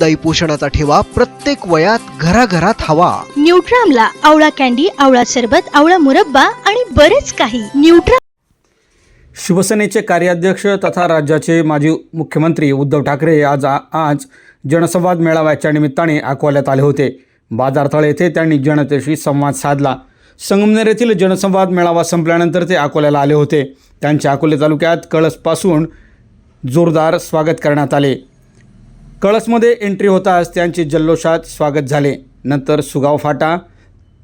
दही पोषणाचा ठेवा प्रत्येक वयात घराघरात हवा. न्यूट्रामला आवळा कॅन्डी आवळा सरबत आवळा मुरब्बा आणि बरेच काही. न्यूट्रा शिवसेनेचे कार्याध्यक्ष तथा राज्याचे माजी मुख्यमंत्री उद्धव ठाकरे आज आज जनसंवाद मेळाव्याच्या निमित्ताने अकोल्यात आले होते. बाजारतळ येथे त्यांनी जनतेशी संवाद साधला. संगमनेर येथील जनसंवाद मेळावा संपल्यानंतर ते अकोल्याला आले होते. त्यांच्या अकोले तालुक्यात कळसपासून जोरदार स्वागत करण्यात आले. कळसमध्ये एंट्री होताच त्यांचे जल्लोषात स्वागत झाले. नंतर सुगाव फाटा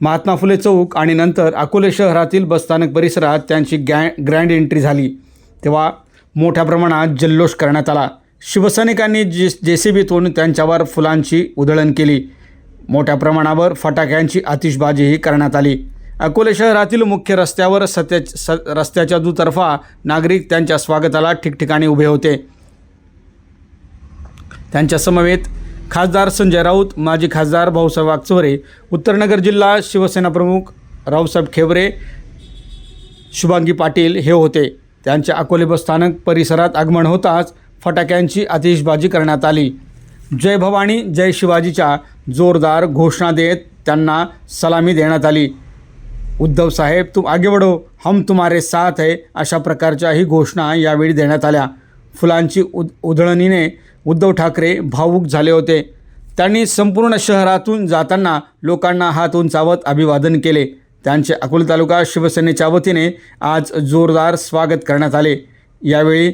महात्मा फुले चौक आणि नंतर अकोले शहरातील बसस्थानक परिसरात त्यांची गॅ ग्रँड एंट्री झाली. तेव्हा मोठ्या प्रमाणात जल्लोष करण्यात आला. शिवसैनिकांनी जे जे सी बीतून त्यांच्यावर फुलांची उधळण केली. मोठ्या प्रमाणावर फटाक्यांची आतिषबाजीही करण्यात आली. अकोले शहरातील मुख्य रस्त्यावर सत्या स रस्त्याच्या दुतर्फा नागरिक त्यांच्या स्वागताला ठिकठिकाणी उभे होते. त्यांच्या समवेत खासदार संजय राऊत माजी खासदार भाऊसाहेब वागचोरे उत्तरनगर जिल्हा शिवसेना प्रमुख रावसाहेब खेवरे शुभांगी पाटील हे होते. त्यांच्या अकोले बस स्थानक परिसरात आगमन होताच फटाक्यांची आतिषबाजी करण्यात आली. जय भवानी जय शिवाजीच्या जोरदार घोषणा देत त्यांना सलामी देण्यात आली. उद्धव साहेब तुम आगे बढो हम तुम्हारे साथ है अशा प्रकारच्याही घोषणा यावेळी देण्यात आल्या. फुलांची उद उधळणीने उद्धव ठाकरे भावूक झाले होते. त्यांनी संपूर्ण शहरातून जाताना लोकांना हात उंचावत अभिवादन केले. त्यांचे अकोले तालुका शिवसेनेच्या वतीने आज जोरदार स्वागत करण्यात आले. यावेळी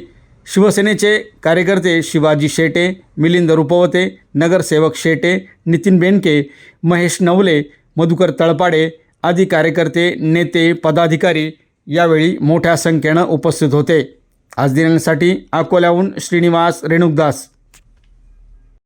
शिवसेनेचे कार्यकर्ते शिवाजी शेटे मिलिंद रुपवते नगरसेवक शेटे नितीन बेनके महेश नवले मधुकर तळपाडे आदी कार्यकर्ते नेते पदाधिकारी यावेळी मोठ्या संख्येनं उपस्थित होते. आज दिनांसाठी अकोल्याहून श्रीनिवास रेणुकदास